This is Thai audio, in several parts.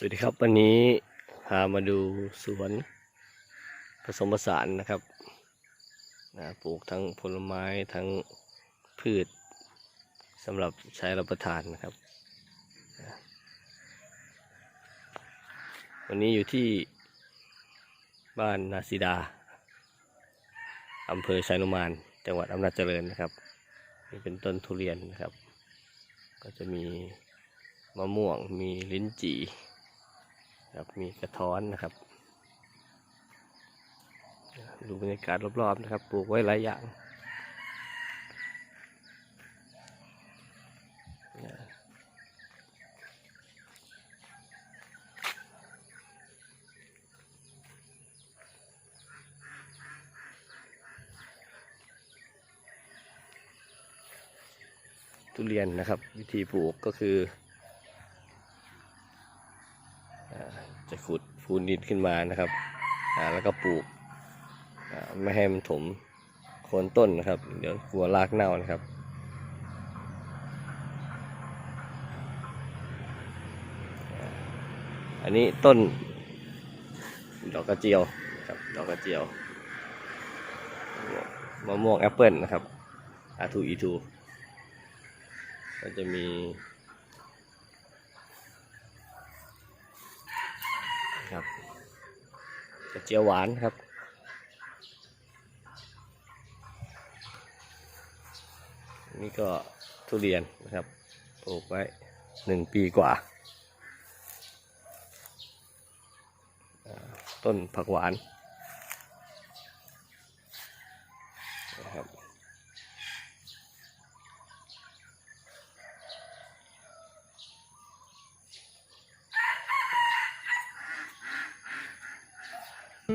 สวัสดีครับวันนี้พามาดูสวนผสมผสานนะครับนะปลูกทั้งผลไม้ทั้งพืชสำหรับใช้รับประทานนะครับ วันนี้อยู่ที่บ้านนาซิดาอำเภอชัยนุมาน จังหวัดอำนาจเจริญนะครับนี่เป็นต้นทุเรียนนะครับ ก็จะมีมะม่วงมีลิ้นจี่ ครับมีกระท้อนนะครับ ดูบรรยากาศรอบๆนะครับ ปลูกไว้หลายอย่างทุเรียนนะครับ วิธีปลูกก็คือ จะขุดฟูนดินขึ้นมานะครับแล้วก็ปลูกไม่ให้มันถมโคนต้นนะครับ เดี๋ยวกลัวรากเน่านะครับอันนี้ต้น ดอกกระเจียวครับดอกกระเจียวมะม่วงแอปเปิลนะครับอาทูอีทูก็จะมี ครับกระ เจียวหวานครับ นี่ก็ทุเรียนนะครับ ปลูกไว้หนึ่งปีกว่าอ่าต้นผักหวานนะครับ ต้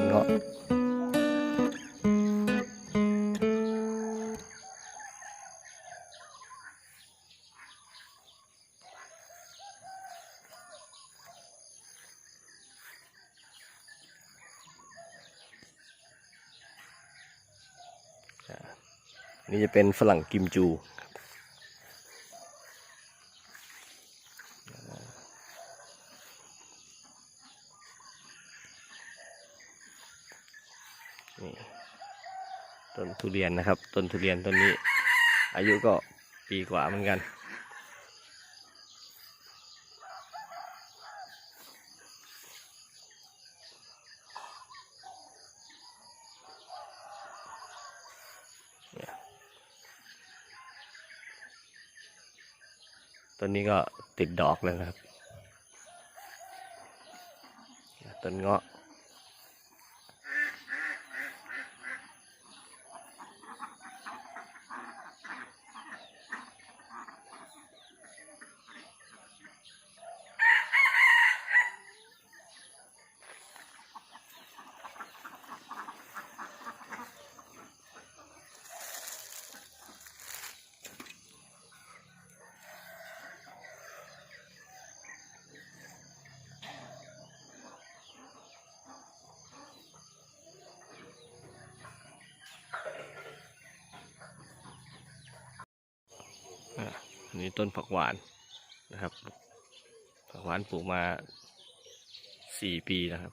นเงาะนี่จะเป็นฝรั่งกิมจู นี่ต้นทุเรียนนะครับ ต้นทุเรียนต้นนี้ อายุก็ปีกว่าเหมือนกัน ต้นนี้ก็ติดดอกแล้วนะครับต้นเงาะ นี่ต้นผักหวานนะครับ ผักหวานปลูกมาสี่ปีนะครับ